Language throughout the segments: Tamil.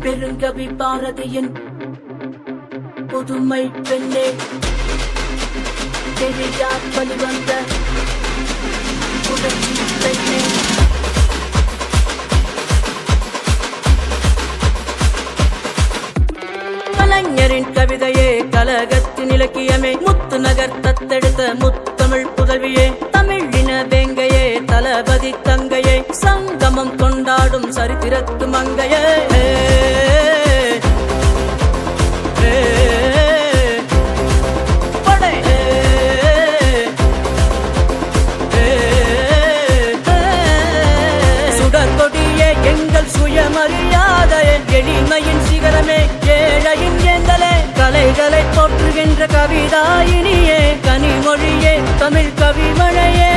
பெருங்கவி பாரதியின் புதுமை பெண்ணே. பெரியார் வழிவந்த புரட்சி பெண்ணே. கலைஞரின் கவிதையே கலகத்தின் இலக்கியமே. முத்து நகர் தத்தெடுத்த முத்தமிழ் புதல்வியே. தமிழின வேங்கையே தளபதி தங்கையே. சங்கமம் கொண்டாடும் சரித்திரத்து மங்கையே. எளிமையின் சிகரமே ஏழையின் ஏந்தலே கலைகளை போற்றுகின்ற கவிதாயினியே கனிமொழியே தமிழ் கவிமழையே.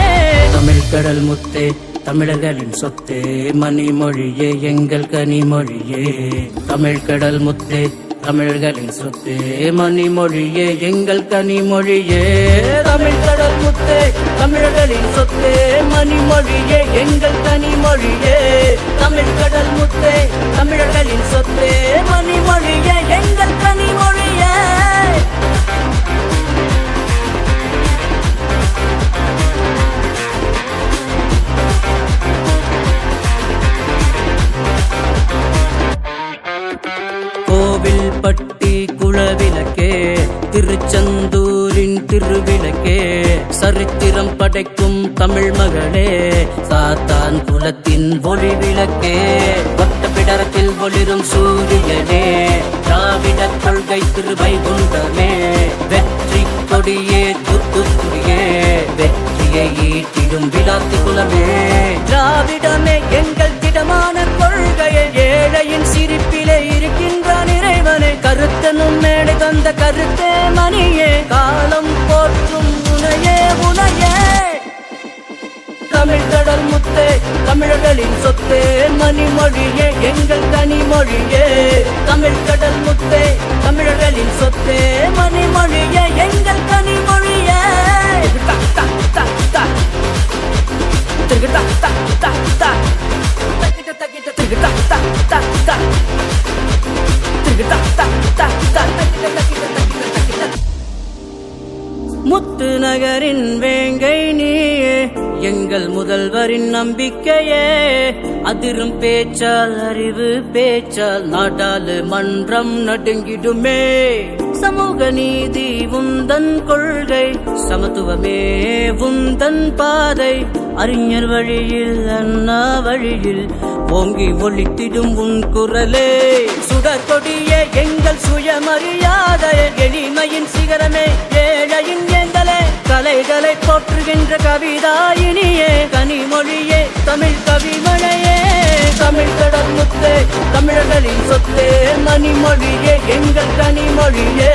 தமிழ் கடல் முத்தே தமிழர்களின் சொத்தே மணிமொழியே எங்கள் கனிமொழியே. தமிழ் கடல் முத்தே தமிழர்களின் சொத்தே மணிமொழியே எங்கள் கனிமொழியே. தமிழ் கடல் முத்தே தமிழர்களின் சொத்தே மணிமொழியே எங்கள் கனிமொழியே. தமிழ் கடல் முத்தே பட்டி குளவிளக்கே திருச்செந்தூரின் திருவிளக்கே சரித்திரம் படைக்கும் தமிழ் மகளே சாத்தான் குலத்தின் ஒளி விளக்கே பக்த பிடரத்தில் ஒளிரும் சூரியனே திராவிட கொள்கை திருவை குண்டமே வெற்றி கொடியே துத்துக்குடியே வெற்றியை ஈட்டிடும் விழாத்தி குலமே திராவிடமே எங்கள் திடமான கொள்கை தமிழர்களின் சொத்தே மணிமொழியே எங்கள் கனிமொழியே தமிழ் கடல் முத்தே தமிழர்களின் சொத்தே மணிமொழியே எங்கள் கனிமொழியே தா, முத்து நகரின் வேங்கை நீ எங்கள் முதல்வரின் நம்பிக்கையே. அதிரும் பேச்சால் அறிவு பேச்சால் நாடாளுமன்றம் நடுங்கிடுமே. சமூக நீதி உந்தன் கொள்கை சமத்துவமே உந்தன் பாதை. அறிஞர் வழியில் அண்ணா வழியில் ஓங்கி ஒழித்திடும் உன் குரலே. சுடற்கொடியே எங்கள் சுயமரியாதை எளிமையின் கலைகளை போற்றுகின்ற கவிதாயினியே கனிமொழியே தமிழ் கவிமழையே. தமிழ் கடல் முத்தே தமிழர்களின் சொத்தே மணிமொழியே எங்கள் கனிமொழியே.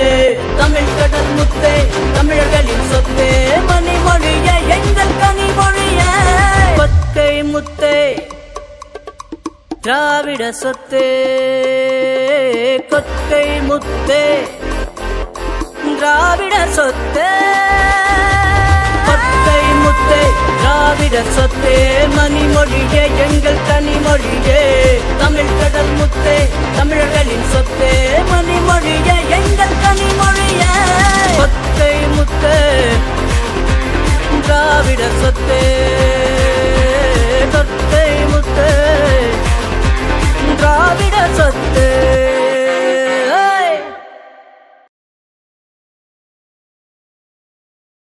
தமிழ் கடல் முத்தே தமிழர்களின் சொத்தே மணிமொழியே எங்கள் கனிமொழியே. பத்தை முத்தே திராவிட சொத்தே. கொத்தை முத்தே திராவிட சொத்தே. திராவிட சொத்தே மணிமொழியே எங்கள் கனிமொழியே தமிழ் கடல் முத்தே தமிழர்களின் சொத்தே மணிமொழியே எங்கள் கனிமொழியே சொத்தை முத்தே திராவிட சொத்தே.